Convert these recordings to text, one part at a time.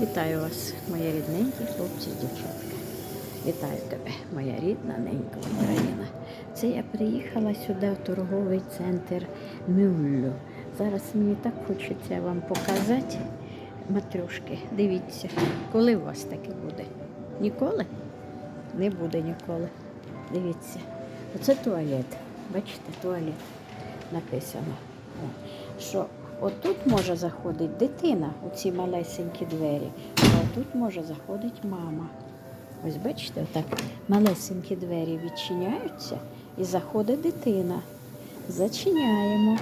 Вітаю вас, мої рідненькі хлопці і дівчатка. Вітаю тебе, моя рідна ненька Україна. Це я приїхала сюди в торговий центр Мюллю. Зараз мені так хочеться вам показати матрюшки. Дивіться, коли у вас таке буде? Ніколи? Не буде ніколи. Дивіться. Оце туалет. Бачите, туалет написано. Що отут може заходити дитина у ці малесенькі двері, а тут може заходити мама. Ось бачите, отак малесенькі двері відчиняються і заходить дитина. Зачиняємо.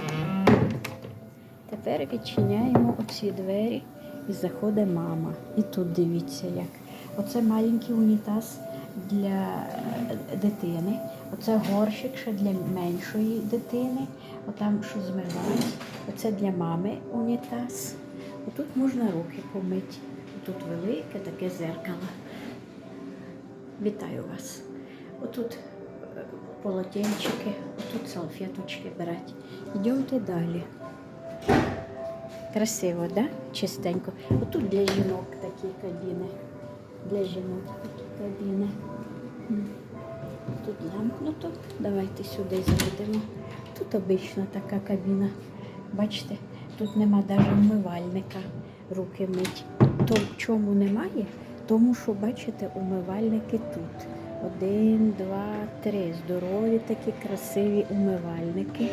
Тепер відчиняємо оці двері і заходить мама. І тут дивіться як. Оце маленький унітаз для е, дитини. Оце горщик ще для меншої дитини. Отам що змивають. Оце для мами унітаз. Отут можна руки помити. Тут велике таке зеркало. Вітаю вас. Отут е, полотенчики, отут салфеточки брати. Йдемте далі. Красиво, да? Чистенько. Отут для жінок такі кабіни. Для жінок такі М. Тут замкнуто. Давайте сюди зайдемо. Тут обична така кабіна. Бачите, тут нема навіть вмивальника руки мить. То в чому немає? Тому що, бачите, умивальники тут. Один, два, три. Здорові такі красиві умивальники.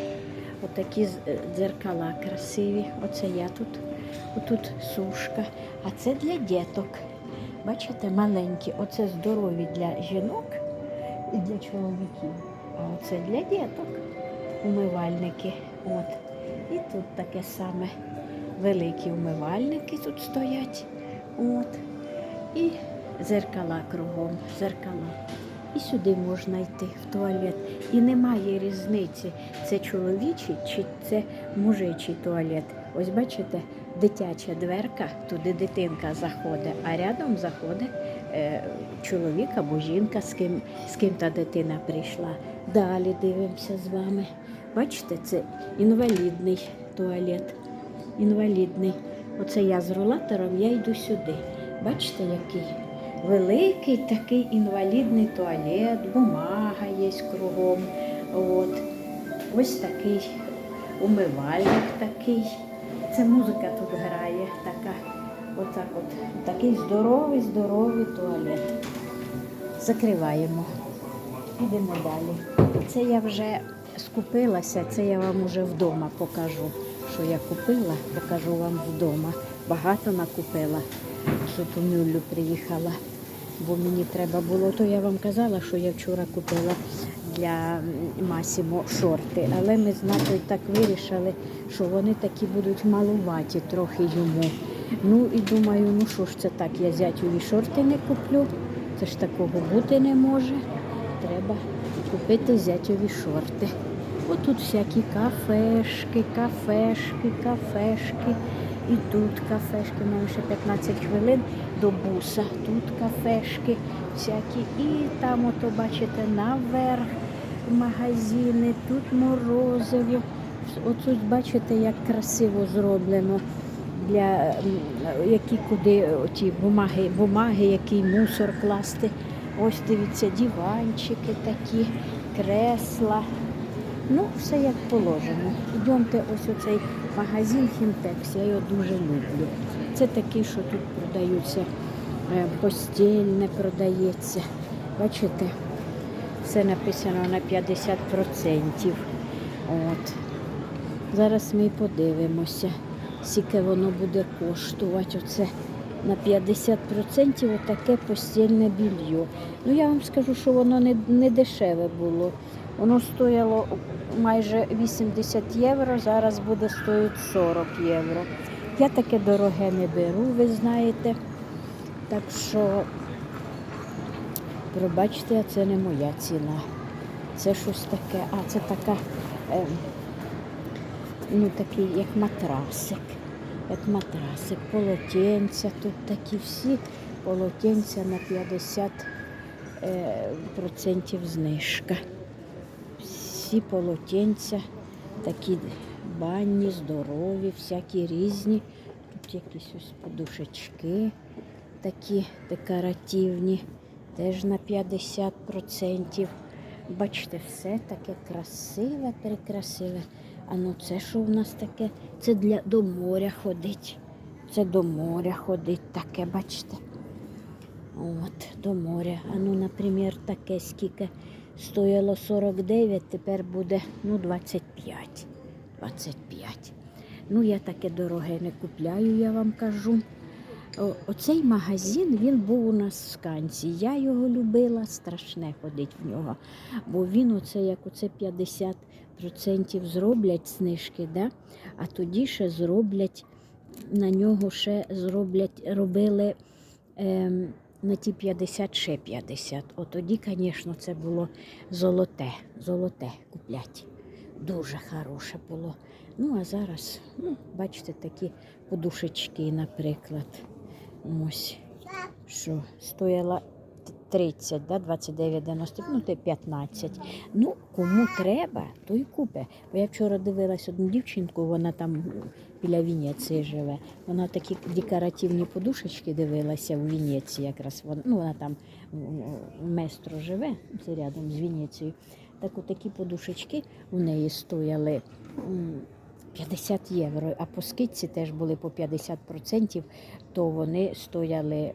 Отакі е, дзеркала красиві. Оце я тут. Отут сушка. А це для діток. Бачите, маленькі. Оце здорові для жінок і для чоловіків. А оце для діток. Умивальники. От. І тут таке саме. Великі умивальники тут стоять. От. І зеркала кругом, зеркала. І сюди можна йти в туалет. І немає різниці, це чоловічий чи це мужичий туалет. Ось бачите, дитяча дверка, туди дитинка заходить, а рядом заходить е, чоловік або жінка, з ким, з ким та дитина прийшла. Далі дивимося з вами. Бачите, це інвалідний туалет. Інвалідний. Оце я з рулатором, я йду сюди. Бачите, який великий такий інвалідний туалет, бумага є кругом. От. Ось такий умивальник такий. Це музика тут грає, така. Отак от. Такий здоровий, здоровий туалет. Закриваємо. Ідемо далі. Це я вже скупилася, це я вам уже вдома покажу, що я купила, покажу вам вдома. Багато накупила, що ту мюллю приїхала. Бо мені треба було, то я вам казала, що я вчора купила для Масімо шорти. Але ми з Натою так вирішили, що вони такі будуть малуваті трохи йому. Ну і думаю, ну що ж це так, я зятьові шорти не куплю. Це ж такого бути не може. Треба купити зятьові шорти. Отут всякі кафешки, кафешки, кафешки. І тут кафешки, мене ще 15 хвилин до буса. Тут кафешки всякі. І там, ото, бачите, наверх магазини, тут морозиво. Оцю бачите, як красиво зроблено для які куди ті бумаги, бумаги, який мусор класти. Ось дивіться, диванчики такі, кресла. Ну, все як положено. Йдемте ось оцей магазин Хімтекс, я його дуже люблю. Це такий, що тут продаються, е, постільне продається. Бачите, все написано на 50%. От. Зараз ми подивимося, скільки воно буде коштувати. Оце на 50% отаке постільне білье. Ну я вам скажу, що воно не, не дешеве було. Воно стояло майже 80 євро, зараз буде стоїти 40 євро. Я таке дороге не беру, ви знаєте. Так що, пробачте, це не моя ціна. Це щось таке, а це така, е, ну такий, як матрасик. Як матрасик, полотенця, тут такі всі полотенця на 50 е, знижка. Всі полотенця такі банні, здорові, всякі різні. тут якісь ось подушечки такі декоративні, теж на 50%. Бачите, все таке красиве, прекрасиве. А ну це що в нас таке? Це для до моря ходить. Це до моря ходить таке, бачите. От, до моря. А ну, наприклад, таке скільки стояло 49, тепер буде ну, 25. 25. Ну, я таке дороге не купляю, я вам кажу. Оцей магазин він був у нас в Сканці. Я його любила, страшне ходить в нього. Бо він оце як оце 50% зроблять знижки, да? а тоді ще зроблять на нього ще зроблять, робили ем, на ті 50 ще 50. От тоді, звісно, це було золоте, золоте куплять. Дуже хороше було. Ну, а зараз, ну, бачите, такі подушечки, наприклад. Ось, що стояла 30, да, 29,90, ну, те 15. Ну, кому треба, то й купе. Бо я вчора дивилась одну дівчинку, вона там біля Венеції живе. Вона такі декоративні подушечки дивилася в Венеції якраз. Вона, ну, вона там Местро живе, це рядом з Венецією. Так от такі подушечки у неї стояли 50 євро, а по скидці теж були по 50%, то вони стояли е,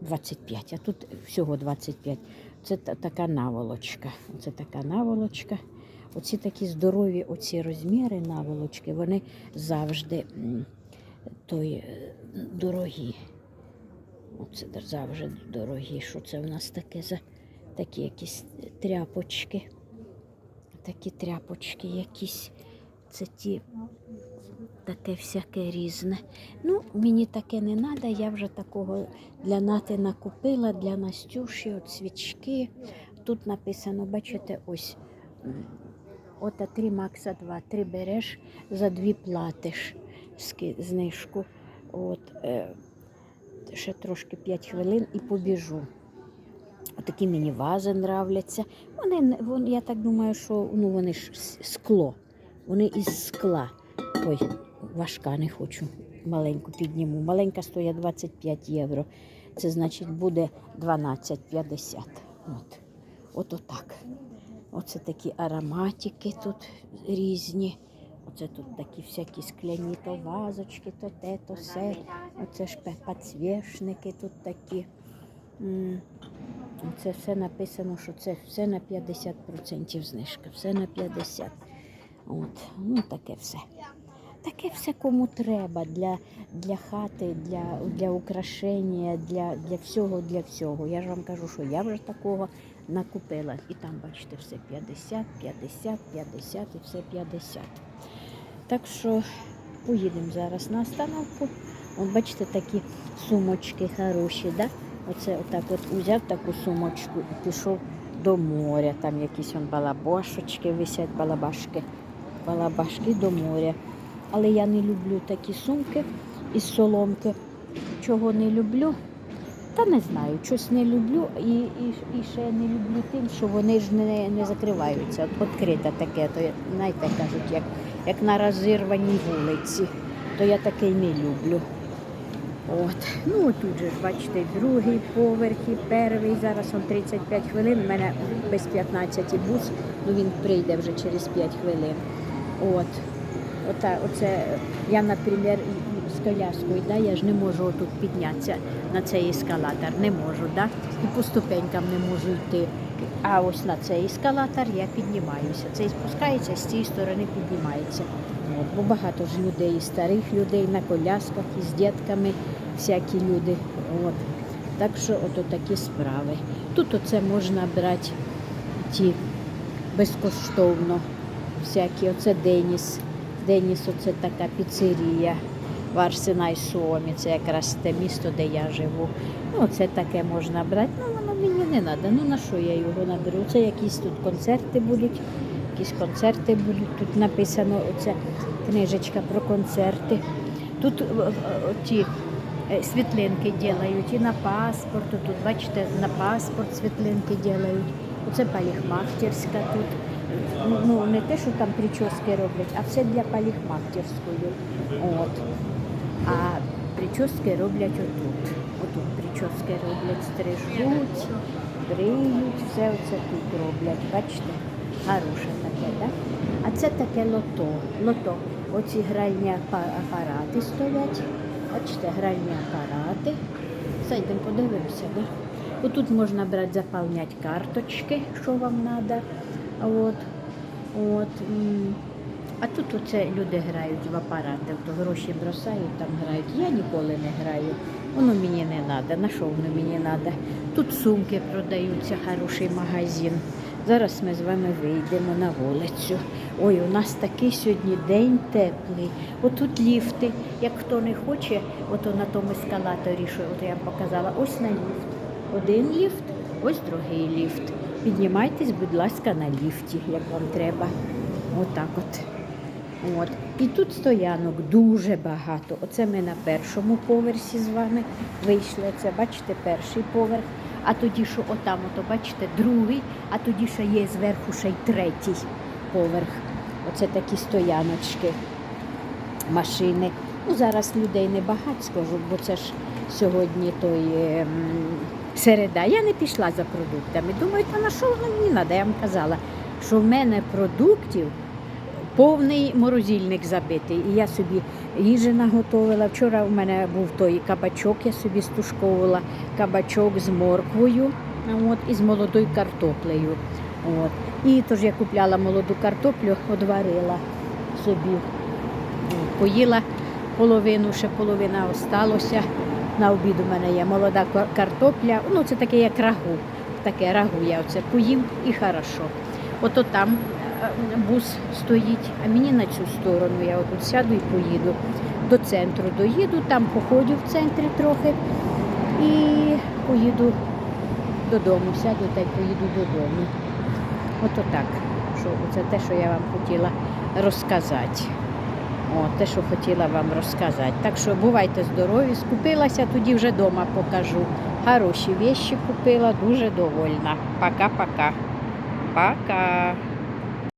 25, а тут всього 25. Це така наволочка. Це така наволочка. Оці такі здорові, оці розміри наволочки, вони завжди той, е, дорогі. Оце завжди дорогі. Що це в нас таке за такі якісь тряпочки? Такі тряпочки якісь. Це ті таке всяке різне. Ну, мені таке не треба, я вже такого для Нати накупила, для Настюші, от свічки. Тут написано, бачите, ось от 3 Макса 2, 3 береш, за 2 платиш знижку. От, е, ще трошки 5 хвилин і побіжу. Отакі мені вази нравляться. Вони, вон, я так думаю, що ну, вони ж скло. Вони із скла. Ой, важка не хочу. Маленьку підніму. Маленька стоїть 25 євро. Це значить буде 12,50. От. От отак. Оце такі ароматики тут різні. Оце тут такі всякі скляні то вазочки, то те, то все. Оце ж підсвічники тут такі. Це все написано, що це все на 50% знижка, все на 50%. От, ну таке все. Таке все кому треба для, для хати, для, для украшення, для, для всього, для всього. Я ж вам кажу, що я вже такого накупила. І там, бачите, все 50, 50, 50 і все 50. Так що поїдемо зараз на остановку. От бачите, такі сумочки хороші, да? Оце отак от узяв таку сумочку і пішов до моря. Там якісь он балабашечки висять, балабашки, балабашки до моря. Але я не люблю такі сумки із соломки. Чого не люблю? Та не знаю, щось не люблю і, і, і ще не люблю тим, що вони ж не, не закриваються. От відкрите таке, то знаєте, кажуть, як, як на розірваній вулиці, то я таке не люблю. От. Ну тут же бачите, другий поверх і перший. Зараз он 35 хвилин. У мене без 15 бус, ну він прийде вже через 5 хвилин. От. Ота, оце я, наприклад, з коляскою, да, я ж не можу тут піднятися на цей ескалатор, не можу, да? і по ступенькам не можу йти. А ось на цей ескалатор я піднімаюся. Цей спускається, з цієї сторони піднімається. От, бо багато ж людей, старих людей на колясках, і з дітками всякі люди. От. Так що ото такі справи. Тут оце можна брати ті безкоштовно. Всякі, оце Деніс. Деніс, оце така піцерія в Арсенай Суомі. Це якраз те місто, де я живу. Ну, оце таке можна брати. Ну, воно мені не треба. Ну на що я його наберу? Це якісь тут концерти будуть. Якісь концерти будуть. Тут написано оця книжечка про концерти. Тут е, е, ті е, світлинки роблять і на паспорт. Тут, бачите, на паспорт світлинки роблять. Оце парикмахерська тут. Ну, не те, що там прически роблять, а все для парикмахерської. От. А прически роблять отут. Отут прически роблять, стрижуть, бриють, все оце тут роблять. Бачите? Хороше таке, так? А це таке лото. Лото. Оці гральні апарати стоять. Бачите, гральні апарати. Зайдемо, подивимося, да? Отут можна брати, заповняти карточки, що вам треба. От. От. А тут оце люди грають в апарати, то гроші бросають, там грають. Я ніколи не граю. Воно мені не треба. На що воно мені треба? Тут сумки продаються, хороший магазин. Зараз ми з вами вийдемо на вулицю. Ой, у нас такий сьогодні день теплий. Отут ліфти. Як хто не хоче, ото на тому ескалаторі, що от я вам показала, ось на ліфт. Один ліфт, ось другий ліфт. Піднімайтесь, будь ласка, на ліфті, як вам треба. Отак от. От. І тут стоянок дуже багато. Оце ми на першому поверсі з вами вийшли. Це бачите, перший поверх. А тоді, що отам, ото бачите, другий, а тоді ще є зверху ще й третій поверх. Оце такі стояночки, машини. Ну, зараз людей не багато скажу, бо це ж сьогодні той ем, середа. Я не пішла за продуктами. Думаю, та на що воно мені треба? Я вам казала, що в мене продуктів повний морозильник забитий. І я собі їжі наготовила. Вчора у мене був той кабачок, я собі стушковувала кабачок з морквою от, і з молодою картоплею. От. І тож я купляла молоду картоплю, одварила собі. Поїла половину, ще половина осталося. На обід у мене є молода картопля. Ну, це таке як рагу. Таке рагу я оце поїм і хорошо. Ото там е, бус стоїть, а мені на цю сторону. Я отут сяду і поїду до центру. Доїду, там походжу в центрі трохи і поїду додому. Сяду та й поїду додому. Ото так. Що, це те, що я вам хотіла розказати. О, те, що хотіла вам розказати. Так що бувайте здорові, скупилася, тоді вже вдома покажу. Хороші вещі купила, дуже довольна. Пока-пока. Пока.